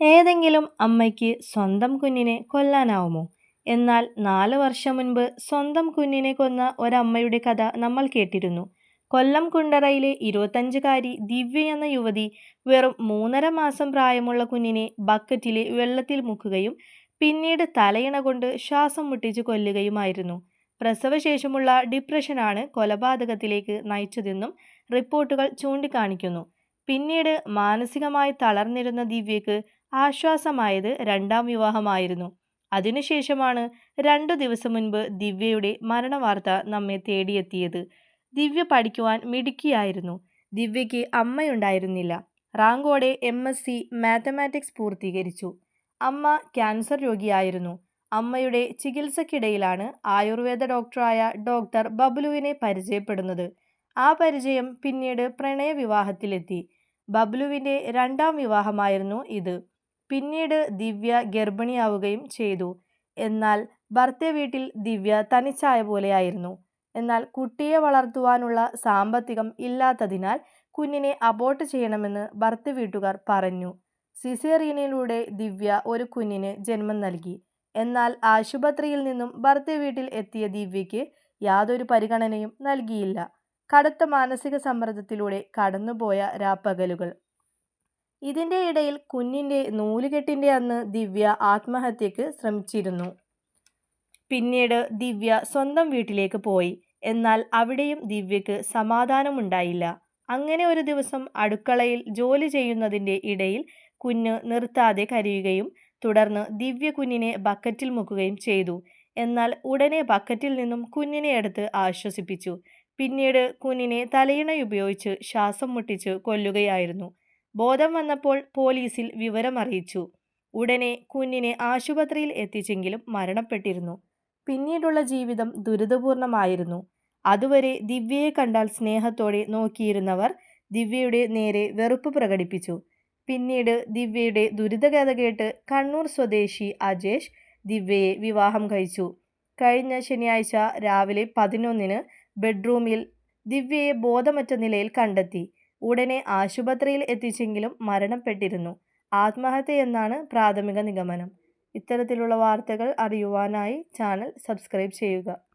ഏതെങ്കിലും അമ്മയ്ക്ക് സ്വന്തം കുഞ്ഞിനെ കൊല്ലാനാവുമോ? എന്നാൽ നാല് വർഷം മുൻപ് സ്വന്തം കുഞ്ഞിനെ കൊന്ന ഒരമ്മയുടെ കഥ നമ്മൾ കേട്ടിരുന്നു. കൊല്ലം കുണ്ടറയിലെ ഇരുപത്തഞ്ചുകാരി ദിവ്യ എന്ന യുവതി വെറും മൂന്നര മാസം പ്രായമുള്ള കുഞ്ഞിനെ ബക്കറ്റിലെ വെള്ളത്തിൽ മുക്കുകയും പിന്നീട് തലയിണ കൊണ്ട് ശ്വാസം മുട്ടിച്ച് കൊല്ലുകയുമായിരുന്നു. പ്രസവശേഷമുള്ള ഡിപ്രഷനാണ് കൊലപാതകത്തിലേക്ക് നയിച്ചതെന്നും റിപ്പോർട്ടുകൾ ചൂണ്ടിക്കാണിക്കുന്നു. പിന്നീട് മാനസികമായി തളർന്നിരുന്ന ദിവ്യയ്ക്ക് ആശ്വാസമായത് രണ്ടാം വിവാഹമായിരുന്നു. അതിനുശേഷമാണ് രണ്ടു ദിവസം മുൻപ് ദിവ്യയുടെ മരണവാർത്ത നമ്മെ തേടിയെത്തിയത്. ദിവ്യ പഠിക്കുവാൻ മിടുക്കിയായിരുന്നു. ദിവ്യയ്ക്ക് അമ്മയുണ്ടായിരുന്നില്ല. റാങ്കോടെ എം എസ് സി മാത്തമാറ്റിക്സ് പൂർത്തീകരിച്ചു. അമ്മ ക്യാൻസർ രോഗിയായിരുന്നു. അമ്മയുടെ ചികിത്സക്കിടയിലാണ് ആയുർവേദ ഡോക്ടറായ ഡോക്ടർ ബബ്ലുവിനെ പരിചയപ്പെടുന്നത്. ആ പരിചയം പിന്നീട് പ്രണയവിവാഹത്തിലെത്തി. ബബ്ലുവിന്റെ രണ്ടാം വിവാഹമായിരുന്നു ഇത്. പിന്നീട് ദിവ്യ ഗർഭിണിയാവുകയും ചെയ്തു. എന്നാൽ ഭർത്തെ വീട്ടിൽ ദിവ്യ തനിച്ചായ പോലെയായിരുന്നു. എന്നാൽ കുട്ടിയെ വളർത്തുവാനുള്ള സാമ്പത്തികം ഇല്ലാത്തതിനാൽ കുഞ്ഞിനെ അബോർട്ട് ചെയ്യണമെന്ന് ഭർത്ത വീട്ടുകാർ പറഞ്ഞു. സിസേറിയനിലൂടെ ദിവ്യ ഒരു കുഞ്ഞിന് ജന്മം നൽകി. എന്നാൽ ആശുപത്രിയിൽ നിന്നും ഭർത്തെ വീട്ടിൽ എത്തിയ ദിവ്യയ്ക്ക് യാതൊരു പരിഗണനയും നൽകിയില്ല. കടുത്ത മാനസിക സമ്മർദ്ദത്തിലൂടെ കടന്നുപോയ രാപ്പകലുകൾ. ഇതിന്റെ ഇടയിൽ കുഞ്ഞിന്റെ നൂലുകെട്ടിന്റെ അന്ന് ദിവ്യ ആത്മഹത്യക്ക് ശ്രമിച്ചിരുന്നു. പിന്നീട് ദിവ്യ സ്വന്തം വീട്ടിലേക്ക് പോയി. എന്നാൽ അവിടെയും ദിവ്യക്ക് സമാധാനമുണ്ടായില്ല. അങ്ങനെ ഒരു ദിവസം അടുക്കളയിൽ ജോലി ചെയ്യുന്നതിന്റെ ഇടയിൽ കുഞ്ഞ് നിർത്താതെ കരയുകയും തുടർന്ന് ദിവ്യ കുഞ്ഞിനെ ബക്കറ്റിൽ മുക്കുകയും ചെയ്തു. എന്നാൽ ഉടനെ ബക്കറ്റിൽ നിന്നും കുഞ്ഞിനെ എടുത്ത് ആശ്വസിപ്പിച്ചു. പിന്നീട് കുഞ്ഞിനെ തലയിണയുപയോഗിച്ച് ശ്വാസം മുട്ടിച്ച് കൊല്ലുകയായിരുന്നു. ബോധം വന്നപ്പോൾ പോലീസിൽ വിവരമറിയിച്ചു. ഉടനെ കുഞ്ഞിനെ ആശുപത്രിയിൽ എത്തിച്ചെങ്കിലും മരണപ്പെട്ടിരുന്നു. പിന്നീടുള്ള ജീവിതം ദുരിതപൂർണമായിരുന്നു. അതുവരെ ദിവ്യയെ കണ്ടാൽ സ്നേഹത്തോടെ നോക്കിയിരുന്നവർ ദിവ്യയുടെ നേരെ വെറുപ്പ് പ്രകടിപ്പിച്ചു. പിന്നീട് ദിവ്യയുടെ ദുരിതകഥ കേട്ട് കണ്ണൂർ സ്വദേശി അജേഷ് ദിവ്യയെ വിവാഹം കഴിച്ചു. കഴിഞ്ഞ ശനിയാഴ്ച രാവിലെ പതിനൊന്നിന് ബെഡ്റൂമിൽ ദിവ്യയെ ബോധമറ്റ നിലയിൽ കണ്ടെത്തി. ഉടനെ ആശുപത്രിയിൽ എത്തിച്ചെങ്കിലും മരണപ്പെട്ടിരുന്നു. ആത്മഹത്യയെന്നാണ് പ്രാഥമിക നിഗമനം. ഇത്തരത്തിലുള്ള വാർത്തകൾ അറിയുവാനായി ചാനൽ സബ്സ്ക്രൈബ് ചെയ്യുക.